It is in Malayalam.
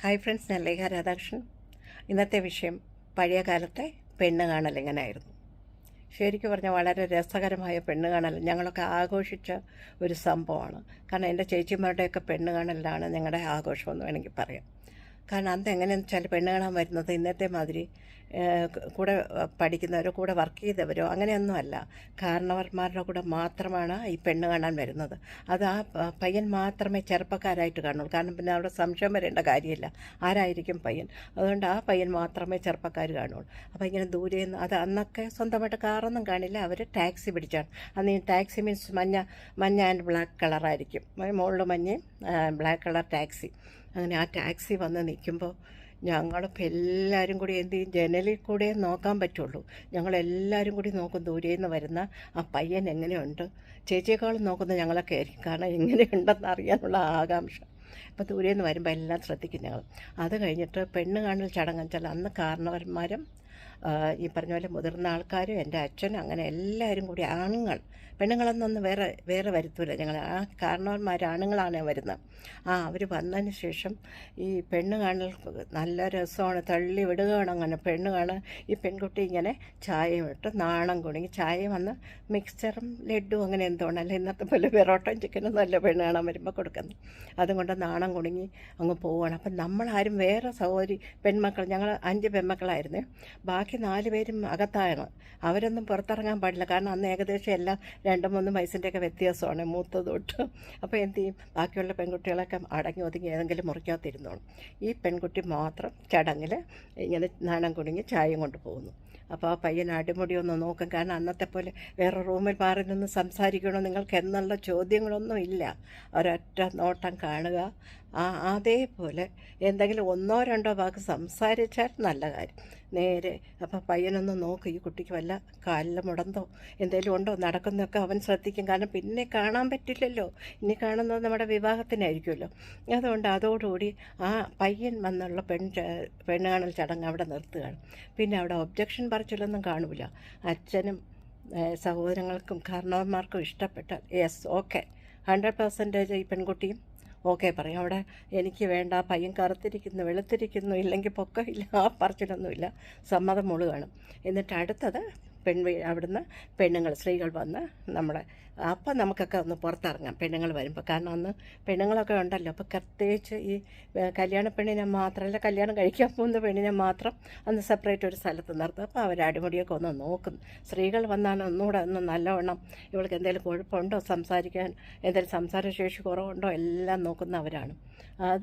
ഹായ് ഫ്രണ്ട്സ് ഞാൻ ലേഖ രാധാകൃഷ്ണൻ. ഇന്നത്തെ വിഷയം പഴയ കാലത്തെ പെണ്ണ് കാണൽ എങ്ങനെയായിരുന്നു? ശരിക്കും പറഞ്ഞാൽ വളരെ രസകരമായ പെണ്ണ് കാണൽ. ഞങ്ങളൊക്കെ ആഘോഷിച്ച ഒരു സംഭവമാണ്. കാരണം എന്റെ ചേച്ചിമാരുടെയൊക്കെ പെണ്ണ് കാണലിലാണ് ഞങ്ങളുടെ ആഘോഷം എന്ന് വേണമെങ്കിൽ പറയാം. കാരണം അന്ന് എങ്ങനെയാണെന്ന് വെച്ചാൽ പെണ്ണ് കാണാൻ വരുന്നത് ഇന്നത്തെ മാതിരി കൂടെ പഠിക്കുന്നവരോ കൂടെ വർക്ക് ചെയ്തവരോ അങ്ങനെയൊന്നുമല്ല. കാരണവർമാരുടെ കൂടെ മാത്രമാണ് ഈ പെണ്ണ് കാണാൻ വരുന്നത്. അത് ആ പയ്യൻ മാത്രമേ ചെറുപ്പക്കാരായിട്ട് കാണുള്ളൂ. കാരണം പിന്നെ അവിടെ സംശയം വരേണ്ട കാര്യമില്ല. ആരായിരിക്കും പയ്യൻ? അതുകൊണ്ട് ആ പയ്യൻ മാത്രമേ ചെറുപ്പക്കാർ കാണുള്ളൂ. അപ്പോൾ ഇങ്ങനെ ദൂരെ നിന്ന് അത് അന്നൊക്കെ സ്വന്തമായിട്ട് കാറൊന്നും കാണില്ല. അവർ ടാക്സി പിടിച്ചാണ്. അന്ന് ഈ ടാക്സി മീൻസ് മഞ്ഞ മഞ്ഞ ആൻഡ് ബ്ലാക്ക് കളറായിരിക്കും. മുകളിൽ മഞ്ഞയും ബ്ലാക്ക് കളർ ടാക്സി. അങ്ങനെ ആ ടാക്സി വന്ന് നിൽക്കുമ്പോൾ ഞങ്ങളിപ്പോൾ എല്ലാവരും കൂടി എന്ത് ചെയ്യും? ജനലിൽ കൂടെ നോക്കാൻ പറ്റുള്ളൂ. ഞങ്ങളെല്ലാവരും കൂടി നോക്കും ദൂരെ നിന്ന് വരുന്ന ആ പയ്യൻ എങ്ങനെയുണ്ട്? ചേച്ചിയെക്കാളും നോക്കുന്നത് ഞങ്ങളൊക്കെ ആയിരിക്കും. കാരണം എങ്ങനെയുണ്ടെന്ന് അറിയാനുള്ള ആകാംക്ഷ. അപ്പോൾ ദൂരെ നിന്ന് വരുമ്പോൾ എല്ലാം ശ്രദ്ധിക്കും ഞങ്ങൾ അത് കഴിഞ്ഞിട്ട് പെണ്ണ് കാണൽ ചടങ്ങെന്ന് വെച്ചാൽ അന്ന് കാരണവന്മാരും ഈ പറഞ്ഞ പോലെ മുതിർന്ന ആൾക്കാരും എന്റെ അച്ഛനും അങ്ങനെ എല്ലാവരും കൂടി ആണുങ്ങൾ. പെണ്ണുങ്ങളെന്നൊന്നും വേറെ വേറെ വരുത്തൂല. ഞങ്ങൾ ആ കാരണവന്മാർ ആണുങ്ങളാണ് വരുന്നത് ആ അവർ വന്നതിന് ശേഷം ഈ പെണ്ണ് കാണൽ നല്ല രസമാണ്. തള്ളി വിടുകയാണ് അങ്ങനെ. പെണ്ണ് കാണാൻ ഈ പെൺകുട്ടി ഇങ്ങനെ ചായയും ഇട്ട് നാണം കുണുങ്ങി ചായ വന്ന് മിക്സ്ചറും ലഡ്ഡു അങ്ങനെ എന്തോ ആണ്. അല്ല ഇന്നത്തെ പോലെ പെറോട്ടയും ചിക്കനും നല്ല പെണ്ണ് കാണാൻ വരുമ്പോൾ കൊടുക്കുന്നു അതുകൊണ്ട് നാണം കുണുങ്ങി അങ്ങ് പോവുകയാണ് അപ്പം നമ്മളാരും വേറെ സഹോദരി പെൺമക്കൾ ഞങ്ങൾ അഞ്ച് പെൺമക്കളായിരുന്നു. ബാക്കി നാല് പേരും അകത്താണ് അവരൊന്നും പുറത്തിറങ്ങാൻ പാടില്ല. കാരണം അന്ന് ഏകദേശം എല്ലാം രണ്ടും മൂന്നും വയസ്സിന്റെയൊക്കെ വ്യത്യാസമാണ് മൂത്ത തൊട്ട്. അപ്പോൾ എന്ത് ചെയ്യും? ബാക്കിയുള്ള പെൺകുട്ടികളൊക്കെ അടങ്ങി ഒതുങ്ങി ഏതെങ്കിലും മുറിക്കകത്തിരുന്നോളും. ഈ പെൺകുട്ടി മാത്രം ചടങ്ങിൽ ഇങ്ങനെ നാണം കുടുങ്ങി ചായയും കൊണ്ട് പോകുന്നു. അപ്പോൾ ആ പയ്യൻ അടിമുടി ഒന്ന് നോക്കും. കാരണം അന്നത്തെ പോലെ വേറെ റൂമിൽ മാറി നിന്ന് സംസാരിക്കണോ നിങ്ങൾക്ക് എന്നുള്ള ചോദ്യങ്ങളൊന്നും ഇല്ല. ഒരൊറ്റ നോട്ടം കാണുക. അതേപോലെ എന്തെങ്കിലും ഒന്നോ രണ്ടോ വാക്ക് സംസാരിച്ചാൽ നല്ല കാര്യം. നേരെ അപ്പോൾ പയ്യനൊന്ന് നോക്കും ഈ കുട്ടിക്ക് വല്ല കാലിൽ മുടന്തോ എന്തെങ്കിലും ഉണ്ടോ? നടക്കുന്നൊക്കെ അവൻ ശ്രദ്ധിക്കും. കാരണം പിന്നെ കാണാൻ പറ്റില്ലല്ലോ. ഇനി കാണുന്നത് നമ്മുടെ വിവാഹത്തിനായിരിക്കുമല്ലോ. അതുകൊണ്ട് അതോടുകൂടി ആ പയ്യൻ വന്നുള്ള പെൺ പെണ്ണുകാണൽ പെണ്ണ് കാണൽ ചടങ്ങ് അവിടെ നിർത്തുകയാണ്. പിന്നെ അവിടെ ഒബ്ജക്ഷൻ പറച്ചിലൊന്നും കാണൂല. അച്ഛനും സഹോദരങ്ങൾക്കും കാരണവന്മാർക്കും ഇഷ്ടപ്പെട്ടാൽ യെസ് ഓക്കെ. ഹൺഡ്രഡ് പെർസെന്റേജ് ഈ പെൺകുട്ടിയും ഓക്കെ പറയും. അവിടെ എനിക്ക് വേണ്ട പയ്യൻ കറുത്തിരിക്കുന്നു വെളുത്തിരിക്കുന്നു ഇല്ലെങ്കിൽ പൊക്കമില്ല ആ പറച്ചിലൊന്നുമില്ല. സമ്മതം മുഴുകാണ് എന്നിട്ട് അടുത്തത് പെൺ അവിടുന്ന് പെണ്ണുങ്ങൾ സ്ത്രീകൾ വന്ന് നമ്മളെ അപ്പം നമുക്കൊക്കെ ഒന്ന് പുറത്തിറങ്ങാം പെണ്ണുങ്ങൾ വരുമ്പോൾ കാരണം അന്ന് പെണ്ണുങ്ങളൊക്കെ ഉണ്ടല്ലോ അപ്പോൾ പ്രത്യേകിച്ച് ഈ കല്യാണ പെണ്ണിനെ മാത്രമല്ല കല്യാണം കഴിക്കാൻ പോകുന്ന പെണ്ണിനെ മാത്രം അന്ന് സെപ്പറേറ്റ് ഒരു സ്ഥലത്ത് നിർത്തും. അപ്പോൾ അവർ അടിമുടിയൊക്കെ ഒന്ന് നോക്കും. സ്ത്രീകൾ വന്നാൽ ഒന്നുകൂടെ ഒന്ന് നല്ലവണ്ണം ഇവൾക്ക് എന്തെങ്കിലും കുഴപ്പമുണ്ടോ സംസാരിക്കാൻ എന്തെങ്കിലും സംസാരശേഷി കുറവുണ്ടോ എല്ലാം നോക്കുന്നവരാണ് അത്